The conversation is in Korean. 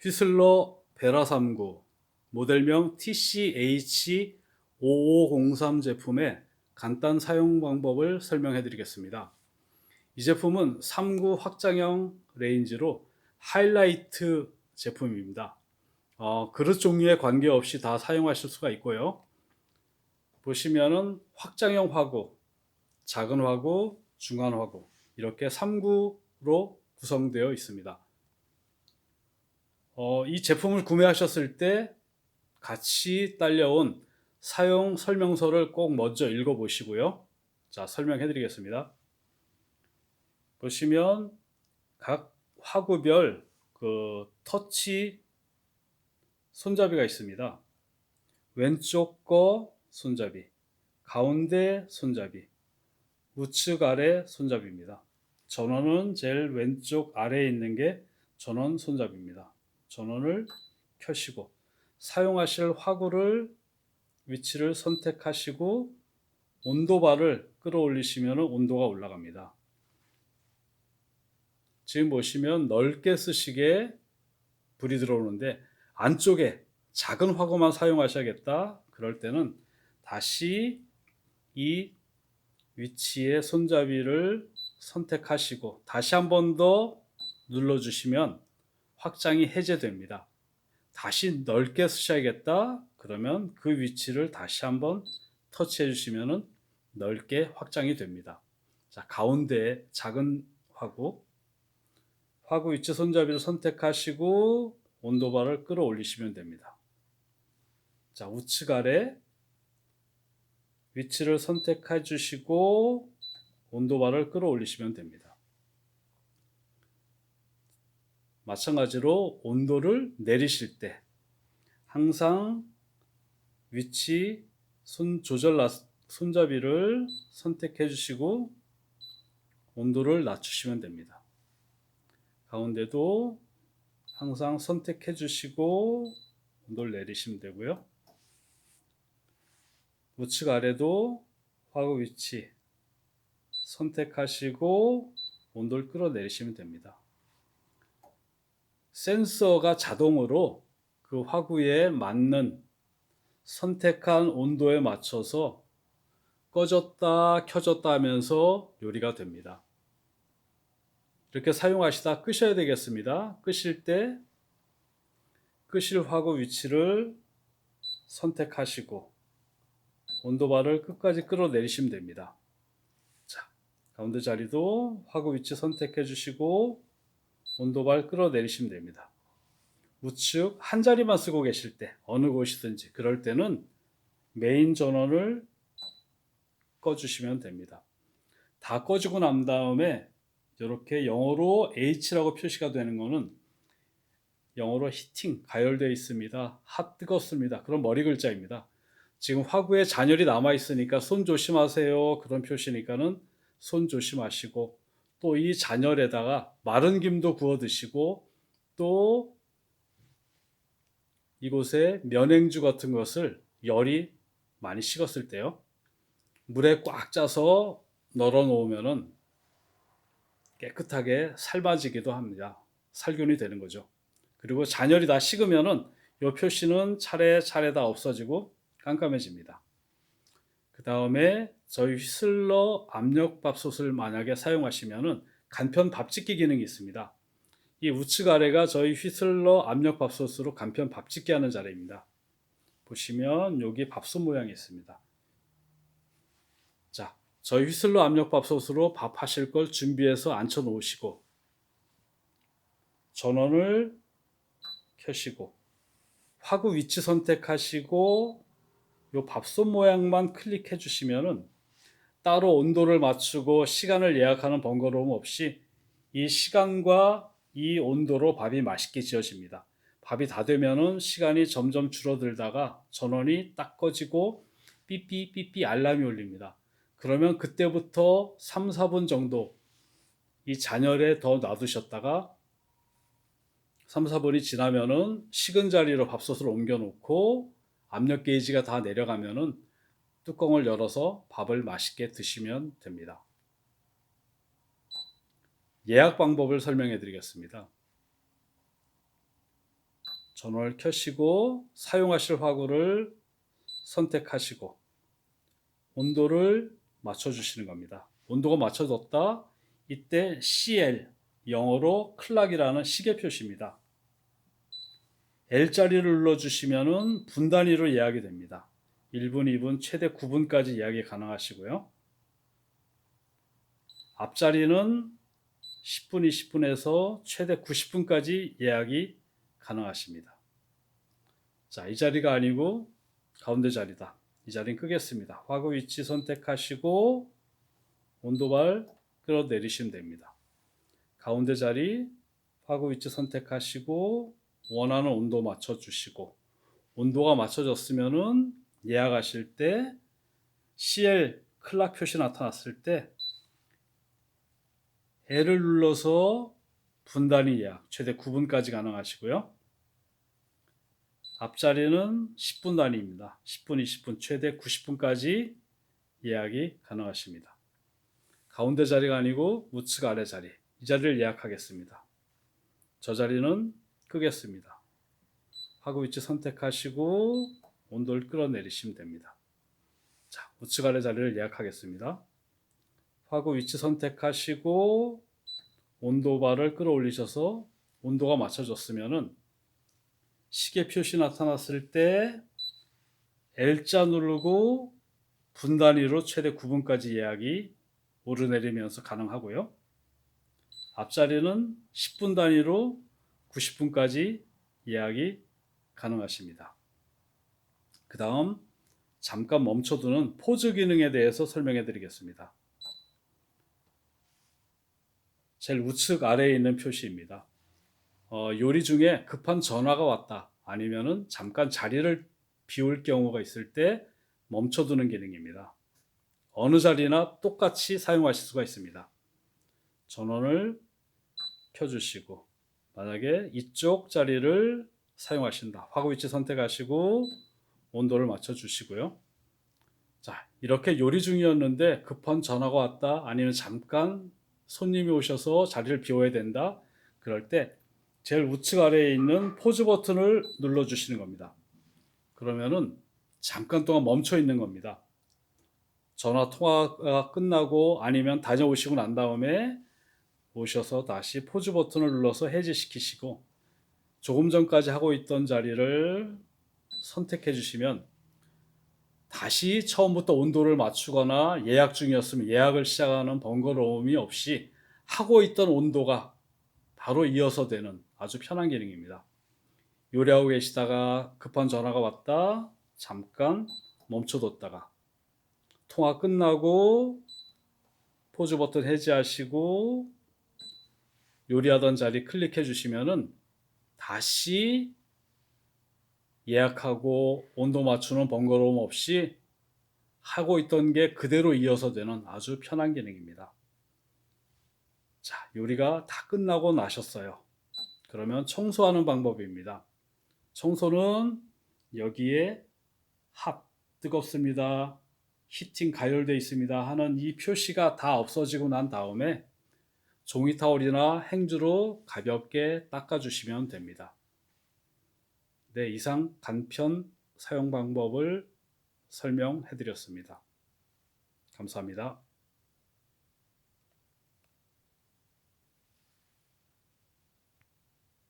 휘슬러 베라 39 모델명 TCH5503 제품의 간단 사용 방법을 설명해 드리겠습니다. 이 제품은 3구 확장형 레인지로 하이라이트 제품입니다. 어, 그릇 종류에 관계없이 다 사용하실 수가 있고요. 보시면은 확장형 화구, 작은 화구, 중간 화구 이렇게 3구로 구성되어 있습니다. 어, 이 제품을 구매하셨을 때 같이 딸려온 사용 설명서를 꼭 먼저 읽어 보시고요. 자, 설명해 드리겠습니다. 보시면 각 화구별 그 터치 손잡이가 있습니다. 왼쪽 거 손잡이, 가운데 손잡이, 우측 아래 손잡이입니다. 전원은 제일 왼쪽 아래에 있는 게 전원 손잡이입니다. 전원을 켜시고 사용하실 화구를 위치를 선택하시고 온도바를 끌어올리시면 온도가 올라갑니다. 지금 보시면 넓게 쓰시게 불이 들어오는데 안쪽에 작은 화구만 사용하셔야겠다. 그럴 때는 다시 이 위치의 손잡이를 선택하시고 다시 한 번 더 눌러주시면 확장이 해제됩니다. 다시 넓게 쓰셔야겠다. 그러면 그 위치를 다시 한번 터치해 주시면 넓게 확장이 됩니다. 자, 가운데 작은 화구, 화구 위치 손잡이를 선택하시고 온도바를 끌어올리시면 됩니다. 자, 우측 아래 위치를 선택해 주시고 온도바를 끌어올리시면 됩니다. 마찬가지로 온도를 내리실 때 항상 위치 손 조절 손잡이를 선택해 주시고 온도를 낮추시면 됩니다. 가운데도 항상 선택해 주시고 온도를 내리시면 되고요. 우측 아래도 화구 위치 선택하시고 온도를 끌어내리시면 됩니다. 센서가 자동으로 그 화구에 맞는 선택한 온도에 맞춰서 꺼졌다 켜졌다 하면서 요리가 됩니다. 이렇게 사용하시다 끄셔야 되겠습니다. 끄실 때 끄실 화구 위치를 선택하시고 온도바를 끝까지 끌어내리시면 됩니다. 자, 가운데 자리도 화구 위치 선택해 주시고 온도바를 끌어내리시면 됩니다. 우측 한 자리만 쓰고 계실 때 어느 곳이든지 그럴 때는 메인 전원을 꺼주시면 됩니다. 다 꺼지고 난 다음에 이렇게 영어로 H라고 표시가 되는 것은 영어로 히팅 가열되어 있습니다. 핫 뜨겁습니다. 그런 머리 글자입니다. 지금 화구에 잔열이 남아 있으니까 손 조심하세요. 그런 표시니까는 손 조심하시고 또 이 잔열에다가 마른 김도 구워 드시고 또 이곳에 면행주 같은 것을 열이 많이 식었을 때요. 물에 꽉 짜서 널어 놓으면은 깨끗하게 삶아지기도 합니다. 살균이 되는 거죠. 그리고 잔열이 다 식으면은 이 표시는 차례차례 다 없어지고 깜깜해집니다. 그 다음에 저희 휘슬러 압력밥솥을 만약에 사용하시면은 간편 밥짓기 기능이 있습니다. 이 우측 아래가 저희 휘슬러 압력밥솥으로 간편 밥짓기 하는 자리입니다. 보시면 여기 밥솥 모양이 있습니다. 자, 저희 휘슬러 압력밥솥으로 밥 하실 걸 준비해서 앉혀 놓으시고 전원을 켜시고 화구 위치 선택하시고 이 밥솥 모양만 클릭해 주시면은 따로 온도를 맞추고 시간을 예약하는 번거로움 없이 이 시간과 이 온도로 밥이 맛있게 지어집니다. 밥이 다 되면은 시간이 점점 줄어들다가 전원이 딱 꺼지고 삐삐삐삐 알람이 울립니다. 그러면 그때부터 3, 4분 정도 이 잔열에 더 놔두셨다가 3, 4분이 지나면은 식은 자리로 밥솥을 옮겨 놓고 압력 게이지가 다 내려가면은 뚜껑을 열어서 밥을 맛있게 드시면 됩니다. 예약 방법을 설명해 드리겠습니다. 전원을 켜시고 사용하실 화구를 선택하시고 온도를 맞춰 주시는 겁니다. 온도가 맞춰졌다. 이때 CL 영어로 클락이라는 시계 표시입니다. L자리를 눌러주시면 분단위로 예약이 됩니다. 1분, 2분, 최대 9분까지 예약이 가능하시고요. 앞자리는 10분, 20분에서 최대 90분까지 예약이 가능하십니다. 자, 이 자리가 아니고 가운데 자리다. 이 자리는 끄겠습니다. 화구 위치 선택하시고 온도발 끌어내리시면 됩니다. 가운데 자리 화구 위치 선택하시고 원하는 온도 맞춰 주시고 온도가 맞춰졌으면은 예약하실 때 CL 클락 표시 나타났을 때 L을 눌러서 분단위 예약 최대 9분까지 가능하시고요. 앞자리는 10분 단위입니다. 10분, 20분, 최대 90분까지 예약이 가능하십니다. 가운데 자리가 아니고 우측 아래 자리 이 자리를 예약하겠습니다. 저 자리는 끄겠습니다. 화구 위치 선택하시고 온도를 끌어내리시면 됩니다. 자, 우측 아래 자리를 예약하겠습니다. 화구 위치 선택하시고 온도바를 끌어올리셔서 온도가 맞춰졌으면은 시계 표시 나타났을 때 L자 누르고 분단위로 최대 9분까지 예약이 오르내리면서 가능하고요. 앞자리는 10분 단위로 90분까지 예약이 가능하십니다. 그 다음 잠깐 멈춰두는 포즈 기능에 대해서 설명해 드리겠습니다. 제일 우측 아래에 있는 표시입니다. 어, 요리 중에 급한 전화가 왔다. 아니면은 잠깐 자리를 비울 경우가 있을 때 멈춰두는 기능입니다. 어느 자리나 똑같이 사용하실 수가 있습니다. 전원을 켜주시고 만약에 이쪽 자리를 사용하신다. 화구 위치 선택하시고 온도를 맞춰 주시고요. 자, 이렇게 요리 중이었는데 급한 전화가 왔다. 아니면 잠깐 손님이 오셔서 자리를 비워야 된다. 그럴 때 제일 우측 아래에 있는 포즈 버튼을 눌러 주시는 겁니다. 그러면은 잠깐 동안 멈춰 있는 겁니다. 전화 통화가 끝나고 아니면 다녀오시고 난 다음에 오셔서 다시 포즈 버튼을 눌러서 해제시키시고 조금 전까지 하고 있던 자리를 선택해 주시면 다시 처음부터 온도를 맞추거나 예약 중이었으면 예약을 시작하는 번거로움이 없이 하고 있던 온도가 바로 이어서 되는 아주 편한 기능입니다. 요리하고 계시다가 급한 전화가 왔다. 잠깐 멈춰뒀다가 통화 끝나고 포즈 버튼 해제하시고 요리하던 자리 클릭해 주시면은 다시 예약하고 온도 맞추는 번거로움 없이 하고 있던 게 그대로 이어서 되는 아주 편한 기능입니다. 자, 요리가 다 끝나고 나셨어요. 그러면 청소하는 방법입니다. 청소는 여기에 핫 뜨겁습니다. 히팅 가열되어 있습니다 하는 이 표시가 다 없어지고 난 다음에 종이 타올이나 행주로 가볍게 닦아주시면 됩니다. 네, 이상 간편 사용 방법을 설명해 드렸습니다. 감사합니다.